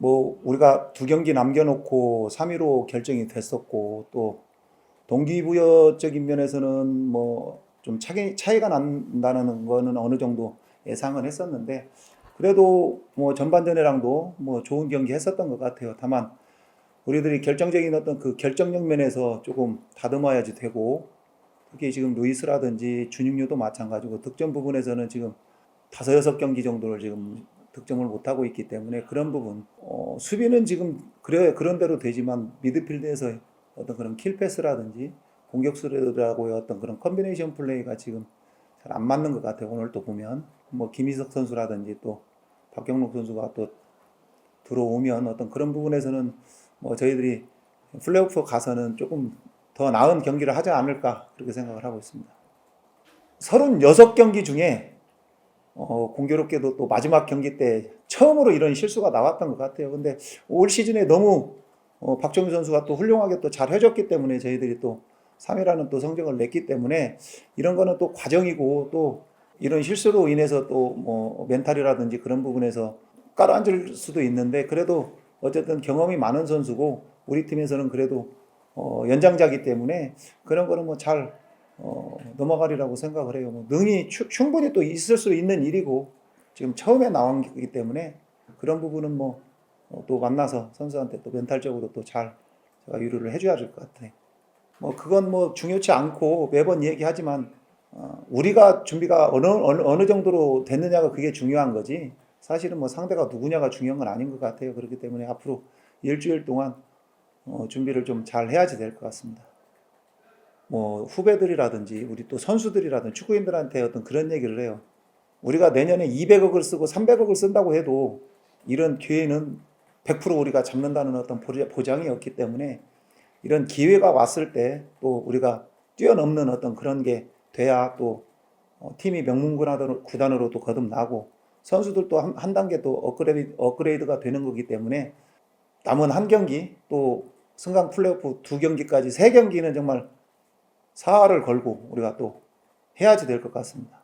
뭐 우리가 두 경기 남겨놓고 3위로 결정이 됐었고 또 동기부여적인 면에서는 뭐 좀 차이, 차이가 난다는 거는 어느 정도 예상은 했었는데 그래도 뭐 전반전이랑도 뭐 좋은 경기 했었던 것 같아요. 다만 우리들이 결정적인 어떤 그 결정력 면에서 조금 다듬어야지 되고 특히 지금 루이스라든지 준익류도 마찬가지고 득점 부분에서는 지금 다섯 여섯 경기 정도를 지금 득점을 못 하고 있기 때문에 그런 부분 어, 수비는 지금 그래 그런 대로 되지만 미드필드에서 어떤 그런 킬 패스라든지 공격수들하고의 어떤 그런 컨비네이션 플레이가 지금 잘 안 맞는 것 같아요. 오늘 또 보면 뭐 김희석 선수라든지 또 박경록 선수가 또 들어오면 어떤 그런 부분에서는 뭐 저희들이 플레이오프 가서는 조금 더 나은 경기를 하지 않을까 그렇게 생각을 하고 있습니다. 36경기 중에 어, 공교롭게도 또 마지막 경기 때 처음으로 이런 실수가 나왔던 것 같아요. 근데 올 시즌에 너무 어, 박정희 선수가 또 훌륭하게 또 잘 해줬기 때문에 저희들이 또 3위라는 또 성적을 냈기 때문에 이런 거는 또 과정이고 또 이런 실수로 인해서 또 뭐 멘탈이라든지 그런 부분에서 깔아앉을 수도 있는데 그래도 어쨌든 경험이 많은 선수고 우리 팀에서는 그래도 어, 연장자기 때문에 그런 거는 뭐잘 어, 넘어가리라고 생각을 해요. 뭐 능이 추- 충분히 또 있을 수 있는 일이고 지금 처음에 나온 거기 때문에 그런 부분은 뭐 또 만나서 선수한테 또 멘탈적으로 또 잘 제가 위로를 해줘야 될 것 같아요. 뭐 그건 뭐 중요치 않고 매번 얘기하지만 어, 우리가 준비가 어느, 어느 어느 정도로 됐느냐가 그게 중요한 거지. 사실은 뭐 상대가 누구냐가 중요한 건 아닌 것 같아요. 그렇기 때문에 앞으로 일주일 동안 어, 준비를 좀 잘 해야지 될 것 같습니다. 뭐 후배들이라든지 우리 또 선수들이라든지 축구인들한테 어떤 그런 얘기를 해요. 우리가 내년에 200억을 쓰고 300억을 쓴다고 해도 이런 기회는 100% 우리가 잡는다는 어떤 보장이 없기 때문에 이런 기회가 왔을 때 또 우리가 뛰어넘는 어떤 그런 게 돼야 또 어, 팀이 명문구단으로 구단으로 또 거듭나고 선수들도 한, 한 단계 또 업그레이드, 업그레이드가 되는 거기 때문에 남은 한 경기 또 승강 플레이오프 두 경기까지 세 경기는 정말 사활을 걸고 우리가 또 해야지 될 것 같습니다.